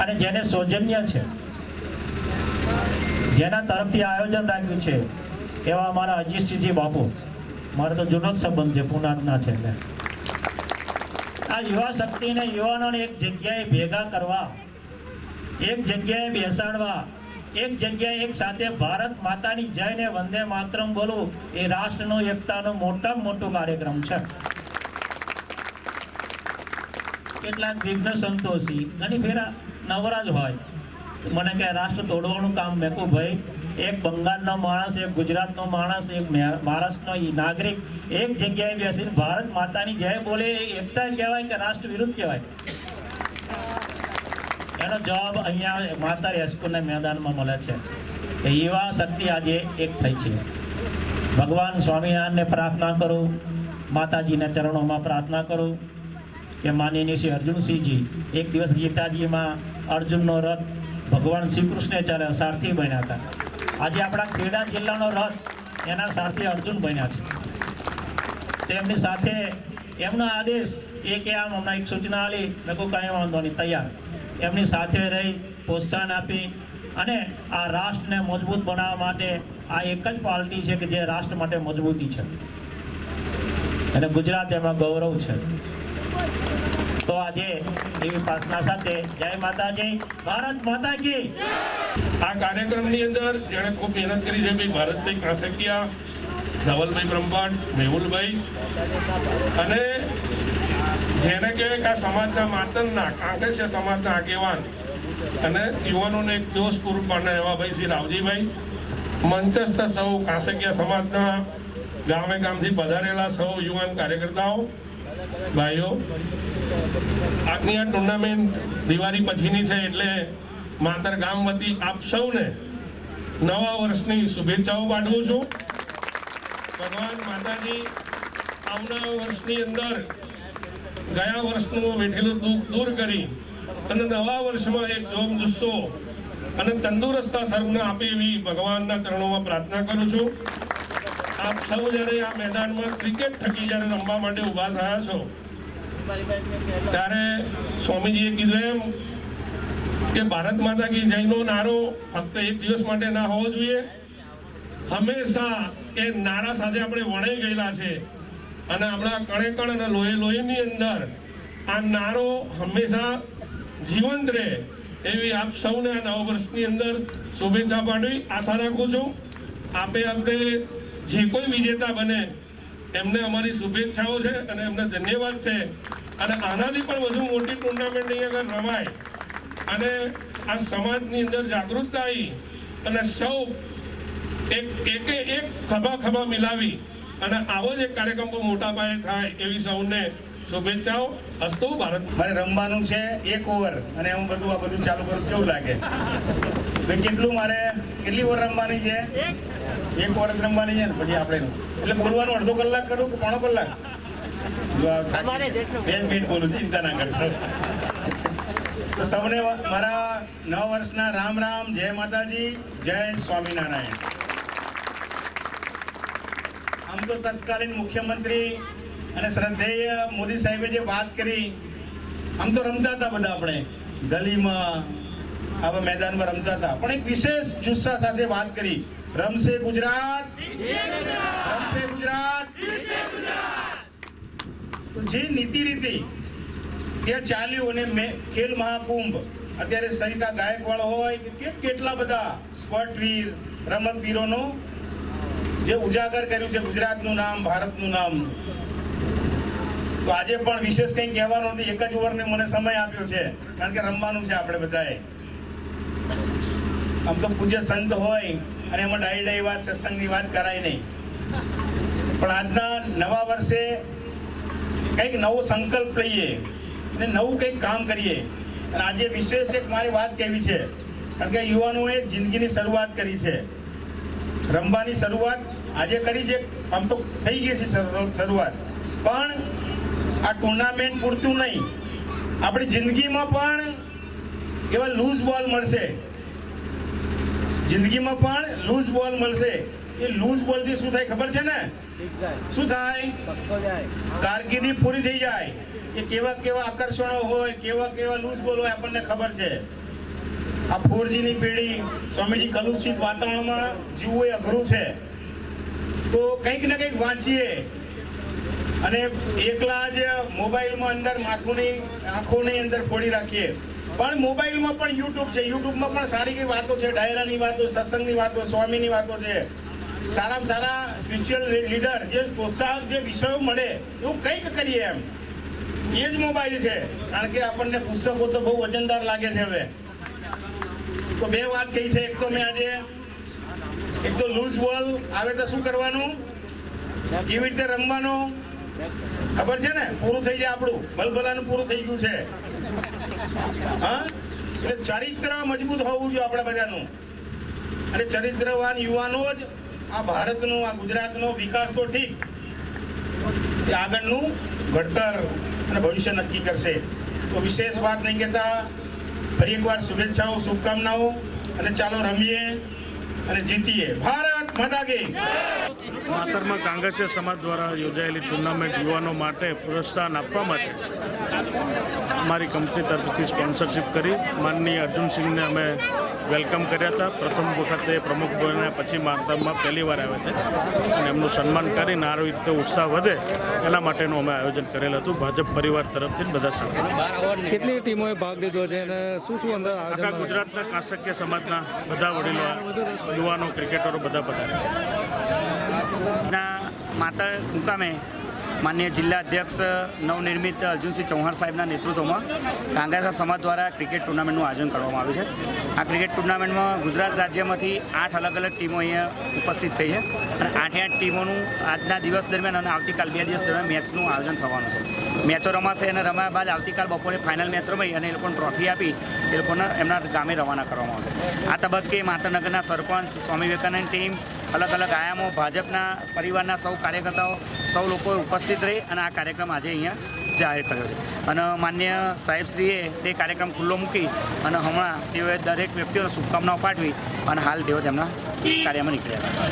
અને જેને સૌજન્ય છે, જેના તરફથી આયોજન રાખ્યું છે, એવા અમારા અજીતસિંહજી બાપુ. મારે તો જૂનો જ સંબંધ છે, પુનાના છે એટલે. આ યુવા શક્તિને યુવાનોને એક જગ્યાએ ભેગા કરવા, એક જગ્યાએ બેસાડવા, એક જગ્યાએ એક સાથે ભારત માતાની જય ને વંદે માતરમ બોલવું, એ રાષ્ટ્રનો, એકતાનો મોટા મોટો કાર્યક્રમ છે. કેટલાક વિઘ્ન સંતોષી, ઘણી ફેરા નવરાજ હોય. મને કહે, રાષ્ટ્ર તોડવાનું કામ મેં કહું ભાઈ. એક બંગાળનો માણસ, એક ગુજરાતનો માણસ, એક મહા- મહારાષ્ટ્રનો નાગરિક, એક જગ્યાએ બેસીને ભારત માતાની જય બોલે એકતા કહેવાય કે રાષ્ટ્ર વિરુદ્ધ કહેવાય? એનો જવાબ અહીંયા માતા રેસ્કુલના મેદાનમાં મળે છે. તો એવા શક્તિ આજે એક થઈ છે. ભગવાન સ્વામિનારાયણને પ્રાર્થના કરું, માતાજીના ચરણોમાં પ્રાર્થના કરું, કે માનનીય શ્રી અર્જુનસિંહજી, એક દિવસ ગીતાજીમાં અર્જુનનો રથ ભગવાન શ્રી ચાલ્યા સારથી બન્યા હતા. આજે આપણા ખેડા જિલ્લાનો રથ એના સારથી અર્જુન બન્યા છે. તેમની સાથે એમનો આદેશ એ કે આમ હમણાં એક સૂચના આલી, મેં કહું કાંઈ વાંધો નહીં, તૈયાર. એમની સાથે રહી, પ્રોત્સાહન આપી અને આ રાષ્ટ્રને મજબૂત બનાવવા માટે આ એક જ પાર્ટી છે કે જે રાષ્ટ્ર માટે મજબૂતી છે. અને ગુજરાત એમાં ગૌરવ છે. તો આજે એવી પ્રાર્થના સાથે જય માતાજી, ભારત માતા કી આ કાર્યક્રમની અંદર જેણે ખૂબ મહેનત કરી છે ભાઈ, ભારતભાઈ કાંસકિયા, ધવલભાઈ બ્રહ્મભટ્ટ મેહુલભાઈ. અને જેને કહેવાય કે આ સમાજના માતરના કાંકરેસિયા સમાજના આગેવાન અને યુવાનોને એક જોશ પૂરું પાડનાર એવા ભાઈ શ્રી રાવજીભાઈ. મંચસ્થ સૌ કાંસકિયા સમાજના ગામે ગામથી પધારેલા સૌ યુવાન કાર્યકર્તાઓ. ભાઈઓ, આજની આ ટુર્નામેન્ટ દિવાળી પછીની છે એટલે માતર ગામ વતી આપ સૌને નવા વર્ષની શુભેચ્છાઓ પાઠવું છું. ભગવાન માતાજી, આવનારા વર્ષની અંદર ગયા વર્ષનું વેઠેલું દુઃખ દૂર કરી અને નવા વર્ષમાં એક જોમ જુસ્સો અને તંદુરસ્તા સર્વને આપે એવી ભગવાનના ચરણોમાં પ્રાર્થના કરું છું. આપ સૌ જ્યારે આ મેદાનમાં ક્રિકેટ થકી જ્યારે રમવા માટે ઊભા થયા છો, ત્યારે સ્વામીજીએ કીધું એમ કે ભારત માતા કી જયનો નારો ફક્ત એક દિવસ માટે ના હોવો જોઈએ. હંમેશા એ નારા સાથે આપણે વણાઈ ગયેલા છે અને આપણા કણે કણ અને લોહી લોહીની અંદર આ નારો હંમેશા જીવંત રહે એવી આપ સૌને આ નવ વર્ષની અંદર શુભેચ્છા પાઠવી. આશા રાખું છું. આપે આપણે જે કોઈ વિજેતા બને, એમને અમારી શુભેચ્છાઓ છે અને એમને ધન્યવાદ છે. અને આનાથી પણ વધુ મોટી ટુર્નામેન્ટ અહીં આગળ રમાય. અને આ સમાજની અંદર જાગૃતતા આવી અને સૌ એક એકે એક ખભા ખભા મિલાવી અને આવો જ એક કાર્યક્રમ મોટા પાયે થાય એવી સૌને શુભેચ્છાઓ. અસ્તુ ભારત. મારે રમવાનું છે એક ઓવર અને હું બધું આ બધું ચાલુ કરું કેવું લાગે? ભાઈ કેટલું મારે કેટલી ઓવર રમવાની છે? એક ઓવર રમવાની છે ને પછી આપણે એટલે બોલવાનું અડધો કલાક કરું કે પોણો કલાક. બે મિનિટ બોલું ચિંતા ના કરશો. તો સૌને મારા નવ વર્ષના રામ રામ જય માતાજી જય સ્વામિનારાયણ. આમ તો તત્કાલીન મુખ્યમંત્રી અને શ્રદ્ધેય મોદી સાહેબે જે વાત કરી, આમ તો રમતા હતા બધા આપણે. ગલીમાં, આવા મેદાનમાં રમતા હતા. પણ એક વિશેષ જુસ્સા સાથે વાત કરી. રમશે ગુજરાત. રમશે ગુજરાત. જે નીતિ રીતિ ત્યાં ચાલ્યું અને ખેલ મહાકુંભ, અત્યારે સરિતા ગાયકવાડ હોય કે- કેટલા બધા સ્પોર્ટવીર રમતવીરોનો જે ઉજાગર કર્યું છે ગુજરાતનું નામ, ભારતનું નામ. તો આજે પણ વિશેષ કંઈ કહેવાનું નથી. એક જ ઓવરને મને સમય આપ્યો છે. કારણ કે રમવાનું છે આપણે બધાએ. આમ તો પૂજ્ય સંત હોય, અને એમાં ડાઈ ડાઈ વાત, સત્સંગની વાત કરાય નહીં. પણ આજના નવા વર્ષે કંઈક નવો સંકલ્પ લઈએ અને નવું કંઈક કામ કરીએ. અને આજે વિશેષ એક મારી વાત કહેવી છે. કારણ કે યુવાનોએ જિંદગીની શરૂઆત કરી છે. રમવાની શરૂઆત આજે કરી છે. આમ તો થઈ ગઈ છે શરૂઆત. પણ આ ટુર્નામેન્ટ પૂરતું નહીં. આપણી જિંદગીમાં પણ એવા લૂઝ બોલ મળશે. જિંદગીમાં પણ લૂઝ બોલ મળશે. એ લૂઝ બોલથી શું થાય ખબર છે ને? શું થાય? કારકિર્દી પૂરી થઈ જાય. કે કેવા કેવા આકર્ષણો હોય, કેવા કેવા લૂઝ બોલ હોય આપણને ખબર છે. આ ફોરજીની પેઢી, સ્વામીજી કલુષિત વાતાવરણમાં જીવવું એ અઘરું છે. તો કંઈક ને કંઈક વાંચીએ. અને એકલા જ મોબાઈલમાં અંદર માથુંની, આંખોની અંદર ફોડી રાખીએ. પણ મોબાઈલમાં પણ યુટ્યુબ છે. યુટ્યુબમાં પણ સારી કઈ વાતો છે. ડાયરાની વાતો, સત્સંગની વાતો, સ્વામીની વાતો છે. સારામાં સારા સ્પિરિચ્યુઅલ લીડર, જે પ્રોત્સાહક, જે વિષયો મળે, એવું કંઈક કરીએ એમ. એ જ મોબાઈલ છે. કારણ કે આપણને પુસ્તકો તો બહુ વજનદાર લાગે છે હવે. તો બે વાત કહી છે. એક તો મેં આજે, એક તો લૂઝ બોલ આવે તો શું કરવાનું? કેવી રીતે રમવાનું? ખબર છે ને? પૂરું થઈ જાય આપણું. ભલભલાનું પૂરું થઈ ગયું છે. હા? એટલે ચરિત્ર મજબૂત હોવું જોઈએ આપણા બધાનું. અને ચરિત્રવાન યુવાનો જ આ ભારતનો, આ ગુજરાતનો વિકાસ તો ઠીક. એ આગળનું ઘડતર અને ભવિષ્ય નક્કી કરશે. તો વિશેષ વાત નહીં કહેતા. ફરી એકવાર શુભેચ્છાઓ, શુભકામનાઓ. અને ચાલો રમીએ. અને જીતીએ. ભારત માતા માતરમાં કાંગ્રેસી સમાજ દ્વારા યોજાયેલી ટુર્નામેન્ટ યુવાનો માટે પ્રોત્સાહન આપવા માટે અમારી કંપની તરફથી સ્પોન્સરશિપ કરી. માનનીય અર્જુનસિંહને અમે વેલકમ કર્યા હતા. પ્રથમ વખતે પ્રમુખ બન્યા પછી માતરમાં પહેલી વાર આવે છે. અને એમનું સન્માન કરીને આ રીતે ઉત્સાહ વધે એના માટેનું અમે આયોજન કરેલ હતું. ભાજપ પરિવાર તરફથી જ બધા સાથે. કેટલી ટીમોએ ભાગ લીધો છે અને શું શું અંદર આખા ગુજરાતના કાંસક્ય સમાજના બધા વડીલો યુવાનો ક્રિકેટરો બધા પધાર્યા. માતા મુકામે માન્ય જિલ્લા અધ્યક્ષ, નવનિર્મિત અર્જુનસિંહ ચૌહાણ સાહેબના નેતૃત્વમાં કાંગ્રેસા સમાજ દ્વારા ક્રિકેટ ટુર્નામેન્ટનું આયોજન કરવામાં આવ્યું છે. આ ક્રિકેટ ટુર્નામેન્ટમાં ગુજરાત રાજ્યમાંથી આઠ અલગ અલગ ટીમો અહીંયા ઉપસ્થિત થઈ છે. આઠે આઠ ટીમોનું આજના દિવસ દરમિયાન અને આવતીકાલ બે દિવસ દરમિયાન મેચનું આયોજન થવાનું છે. મેચો રમાશે અને રમ્યા બાદ આવતીકાલ બપોરે ફાઇનલ મેચ રમાઈ અને એ લોકોને ટ્રોફી આપી એ લોકોને એમના ગામે રવાના કરવામાં આવશે. આ તબક્કે માતાનગરના સરપંચ, સ્વામી વિવેકાનંદ ટીમ અલગ અલગ આયામો, ભાજપના પરિવારના સૌ કાર્યકર્તાઓ, સૌ લોકો ઉપસ્થિત રહી અને આ કાર્યક્રમ આજે અહીંયા જાહેર કર્યો છે. અને માન્ય સાહેબશ્રીએ તે કાર્યક્રમ ખુલ્લો મૂકી અને હમણાં તેઓએ દરેક વ્યક્તિઓને શુભકામનાઓ પાઠવી અને હાલ તેઓ તેમના કાર્યમાં નીકળ્યા